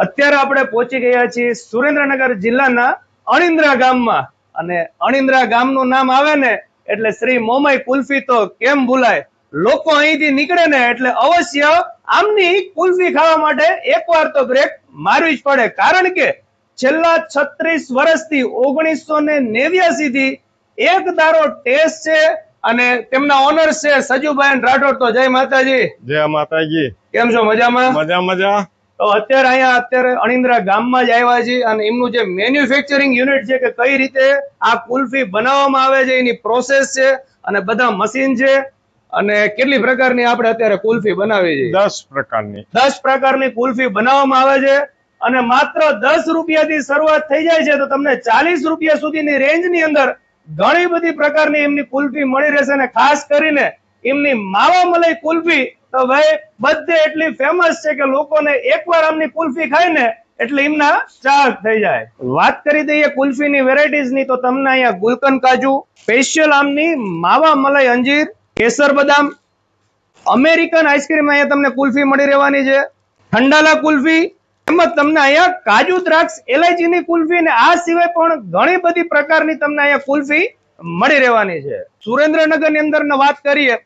અત્યારે આપણે પહોંચી ગયા છીએ સુરેન્દ્રનગર જિલ્લાના અણિન્દ્રા ગામમાં. અને અણિન્દ્રા ગામનું નામ આવે ને એટલે શ્રી મોમાઈ કુલ્ફી તો કેમ ભૂલાય? લોકો અહીંથી નીકળે ને એટલે અવશ્ય આમની કુલ્ફી ખાવા માટે એકવાર તો બ્રેક મારવી જ પડે. કારણ કે છેલ્લા છત્રીસ વર્ષથી ઓગણીસો ને નેવ્યાસી થી એક દારો ટેસ્ટ છે અને તેમના ઓનર છે સજુભાઈ રાઠોડ તો જય માતાજી. જય માતાજી. કેમ છો? મજામાં? મજા મજા. તો અત્યારે અહીંયા અત્યારે અણિંદ્રા ગામમાં જ આવ્યા છે અને એમનું જે મેન્યુફેક્ચરિંગ યુનિટ છે કે કઈ રીતે આ કુલ્ફી બનાવવામાં આવે છે એની પ્રોસેસ છે અને બધા મશીન છે અને કેટલી પ્રકારની આપણે અત્યારે કુલ્ફી બનાવી છે? દસ પ્રકારની. દસ પ્રકારની કુલ્ફી બનાવવામાં આવે છે અને માત્ર દસ રૂપિયાથી શરૂઆત થઈ જાય છે તો તમને ચાલીસ રૂપિયા સુધીની રેન્જની અંદર ઘણી બધી પ્રકારની એમની કુલ્ફી મળી રહેશે અને ખાસ કરીને એમની માવા મલાઈ કુલ્ફી ભાઈ, બધે એટલી ફેમસ છે કે લોકોને એકવાર આમની કુલ્ફી ખાય ને એટલે એમના ચાક થઈ જાય. વાત કરી દઈએ કુલ્ફીની વેરાયટીઝની, તો તમને અહીંયા ગુલકન કાજુ સ્પેશિયલ આમની માવા મલાઈ અંજીર, કેસર બદામ, અમેરિકન આઈસ્ક્રીમ અહીંયા તમને કુલ્ફી મળી રહેવાની છે. ઠંડાલા કુલ્ફી એમ તમને અહીંયા કાજુ દ્રાક્ષ એલાયચીની કુલ્ફી અને આ સિવાય પણ ઘણી બધી પ્રકારની તમને અહીંયા કુલ્ફી મળી રહેવાની છે. સુરેન્દ્રનગરની અંદર વાત કરીએ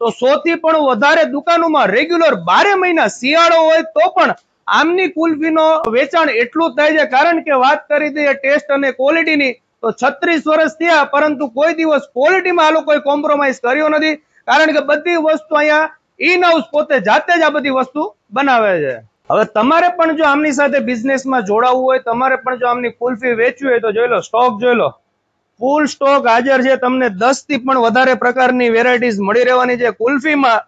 તો સો થી પણ વધારે દુકાનોમાં રેગ્યુલર બારે મહિના શિયાળો હોય તો પણ આમની કુલ્ફીનો વેચાણ એટલું થાય છે. કારણ કે વાત કરી દઈએ ટેસ્ટ અને ક્વોલિટીની તો છત્રીસ વર્ષ થયા, પરંતુ કોઈ દિવસ ક્વોલિટીમાં આ લોકોએ કોમ્પ્રોમાઇઝ કર્યો નથી. કારણ કે બધી વસ્તુ અહીંયા ઇન હાઉસ પોતે જાતે જ આ બધી વસ્તુ બનાવે છે. હવે તમારે પણ જો આમની સાથે બિઝનેસમાં જોડાવવું હોય, તમારે પણ જો આમની કુલ્ફી વેચવી હોય તો જોઈ લો સ્ટોક જોઈ લો. ફૂલ સ્ટોક હાજર છે. તમને દસથી પણ વધારે પ્રકારની વેરાયટીઝ મળી રહેવાની છે. કુલ્ફીમાં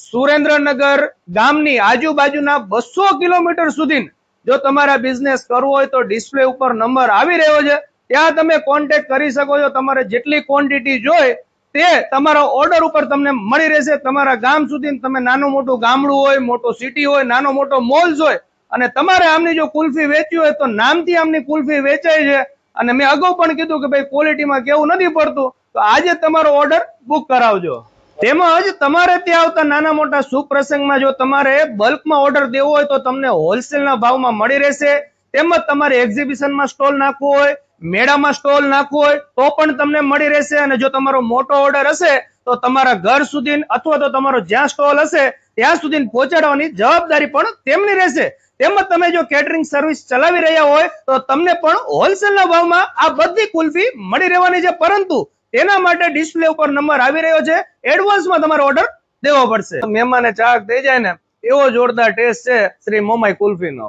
સુરેન્દ્રનગર ગામની આજુબાજુના બસો કિલોમીટર સુધી જો તમારા બિઝનેસ કરવો હોય તો ડિસ્પ્લે ઉપર નંબર આવી રહ્યો છે. ત્યાં તમે કોન્ટેક્ટ કરી શકો છો. તમારે જેટલી ક્વોન્ટિટી જોઈએ તે તમારા ઓર્ડર ઉપર તમને મળી રહેશે. તમારા ગામ સુધી તમે નાનું મોટું ગામડું હોય, મોટો સિટી હોય નાનો મોટો મોલ્સ હોય અને તમારે આમની જો કુલ્ફી વેચવી હોય તો નામથી આમની કુલ્ફી વેચાય છે. અને મેં અગાઉ પણ કીધું કે ભાઈ ક્વોલિટીમાં કેવું નથી પડતું, તો આજે તમારો ઓર્ડર બુક કરાવજો. તેમજ તમારે ત્યાં આવતા નાના મોટા શુભ પ્રસંગમાં જો તમારે બલ્કમાં ઓર્ડર દેવો હોય તો તમને હોલસેલના ભાવમાં મળી રહેશે. તેમજ તમારે એક્ઝિબિશનમાં સ્ટોલ નાખવો હોય, મેળામાં સ્ટોલ નાખવો હોય, તો પણ તમને મળી રહેશે. અને જો તમારો મોટો ઓર્ડર હશે, તો તમારા ઘર સુધી, અથવા તો તમારો જ્યાં સ્ટોલ હશે, ત્યાં સુધી પહોંચાડવાની જવાબદારી પણ તેમની રહેશે. તેમજ તમે જો કેટરિંગ સર્વિસ ચલાવી રહ્યા હોય, તો તમને પણ હોલસેલના ભાવમાં આ બધી કુલ્ફી મળી રહેવાની છે. પરંતુ તેના માટે ડિસ્પ્લે ઉપર નંબર આવી રહ્યો છે. એડવાન્સમાં તમારો ઓર્ડર દેવો પડશે. મહેમાને ચાક થઈ જાય ને, એવો જોરદાર ટેસ્ટ છે શ્રી મોમાઈ કુલ્ફીનો.